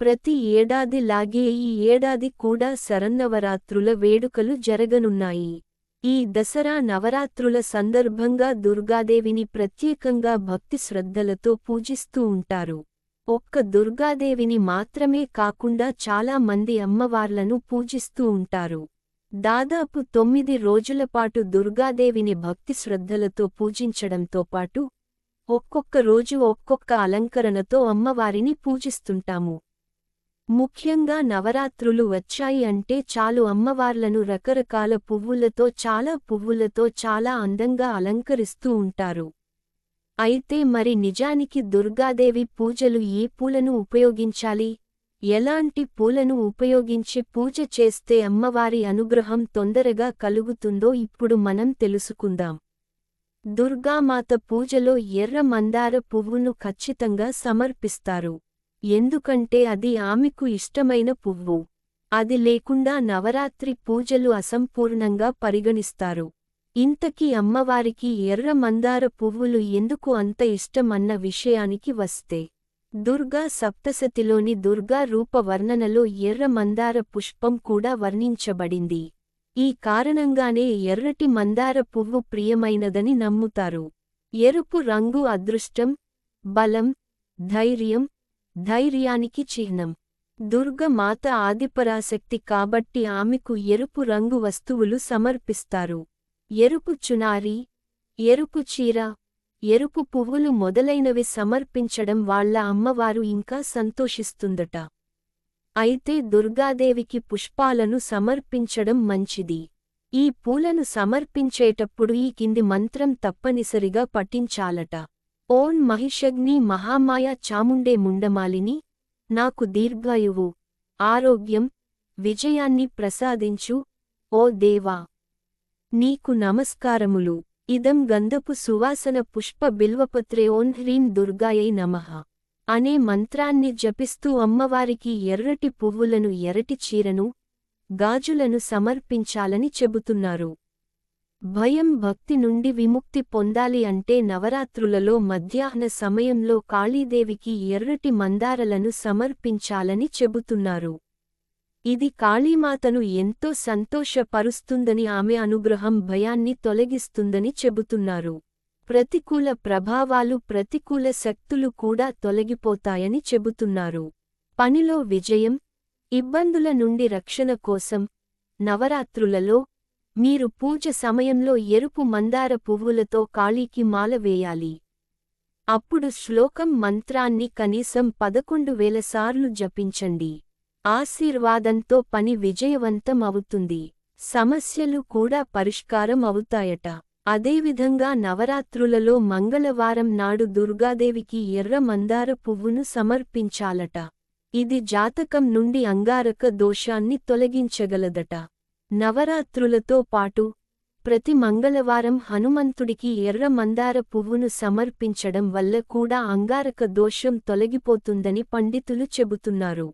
ప్రతి ఏడాది లాగే ఈ ఏడాది కూడా శరన్నవరాత్రుల వేడుకలు జరగనున్నాయి. ఈ దసరా నవరాత్రుల సందర్భంగా దుర్గాదేవిని ప్రత్యేకంగా భక్తి శ్రద్ధలతో పూజిస్తూ ఉంటారు. ఒక్క దుర్గాదేవిని మాత్రమే కాకుండా చాలా మంది అమ్మవార్లను పూజిస్తూ ఉంటారు. దాదాపు తొమ్మిది రోజులపాటు దుర్గాదేవిని భక్తి శ్రద్ధలతో పూజించడంతో పాటు ఒక్కొక్క రోజు ఒక్కొక్క అలంకరణతో అమ్మవారిని పూజిస్తుంటాము. ముఖ్యంగా నవరాత్రులు వచ్చాయి అంటే చాలు అమ్మవార్లను రకరకాల పువ్వులతో చాలా పువ్వులతో చాలా అందంగా అలంకరిస్తూ ఉంటారు. అయితే మరి నిజానికి దుర్గాదేవి పూజలు ఏ పూలను ఉపయోగించాలి? ఎలాంటి పూలను ఉపయోగించి పూజ చేస్తే అమ్మవారి అనుగ్రహం తొందరగా కలుగుతుందో ఇప్పుడు మనం తెలుసుకుందాం. దుర్గామాత పూజలో ఎర్ర మందార పువ్వును ఖచ్చితంగా సమర్పిస్తారు. ఎందుకంటే అది ఆమెకు ఇష్టమైన పువ్వు. అది లేకుండా నవరాత్రి పూజలు అసంపూర్ణంగా పరిగణిస్తారు. ఇంతకీ అమ్మవారికి ఎర్ర మందార పువ్వులు ఎందుకు అంత ఇష్టమన్న విషయానికి వస్తే దుర్గా సప్తసతిలోని దుర్గా రూప వర్ణనలో ఎర్ర మందార పుష్పం కూడా వర్ణించబడింది. ఈ కారణంగానే ఎర్రటి మందార పువ్వు ప్రియమైనదని నమ్ముతారు. ఎరుపు రంగు అదృష్టం బలం ధైర్యం ధైర్యానికి చిహ్నం. దుర్గ మాత ఆదిపరాశక్తి కాబట్టి ఆమెకు ఎరుపు రంగు వస్తువులు సమర్పిస్తారు. ఎరుపు చునారి ఎరుపు చీర ఎరుపు పువ్వులు మొదలైనవి సమర్పించడం వాళ్ళ అమ్మవారు ఇంకా సంతోషిస్తుందట. అయితే దుర్గాదేవికి పుష్పాలను సమర్పించడం మంచిది. ఈ పూలను సమర్పించేటప్పుడు ఈ కింది మంత్రం తప్పనిసరిగా పఠించాలట. ఓం మహిషగ్ని మహామాయ చాముండే ముండమాలిని నాకు దీర్ఘాయువు ఆరోగ్యం విజయాన్ని ప్రసాదించు ఓ దేవా! నీకు నమస్కారములు. ఇదం గంధపు సువాసన పుష్ప బిల్వపత్రే ఓన్ హ్రీం దుర్గాయై నమః. అనే మంత్రాన్ని జపిస్తూ అమ్మవారికి ఎర్రటి పువ్వులను ఎర్రటి చీరను గాజులను సమర్పించాలని చెబుతున్నారు. భయం భక్తి నుండి విముక్తి పొందాలి అంటే నవరాత్రులలో మధ్యాహ్న సమయంలో కాళీదేవికి ఎర్రటి మందారలను సమర్పించాలని చెబుతున్నారు. ఇది కాళీమాతను ఎంతో సంతోషపరుస్తుందని ఆమె అనుగ్రహం భయాన్ని తొలగిస్తుందని చెబుతున్నారు. ప్రతికూల ప్రభావాలు ప్రతికూల శక్తులు కూడా తొలగిపోతాయని చెబుతున్నారు. పనిలో విజయం ఇబ్బందుల నుండి రక్షణ కోసం నవరాత్రులలో మీరు పూజ సమయంలో ఎరుపు మందార పువ్వులతో కాళీకి మాల వేయాలి. అప్పుడు శ్లోకం మంత్రాన్ని కనీసం పదకొండు వేల సార్లు జపించండి. ఆశీర్వాదంతో పని విజయవంతం అవుతుంది. సమస్యలు కూడా పరిష్కారం అవుతాయట. అదేవిధంగా నవరాత్రులలో మంగళవారం నాడు దుర్గాదేవికి ఎర్ర మందార పువ్వును సమర్పించాలట. ఇది జాతకం నుండి అంగారక దోషాన్ని తొలగించగలదట. నవరాత్రులతో పాటు ప్రతి మంగళవారం హనుమంతుడికి ఎర్ర మందార పువ్వును సమర్పించడం వల్ల కూడా అంగారక దోషం తొలగిపోతుందని పండితులు చెబుతున్నారు.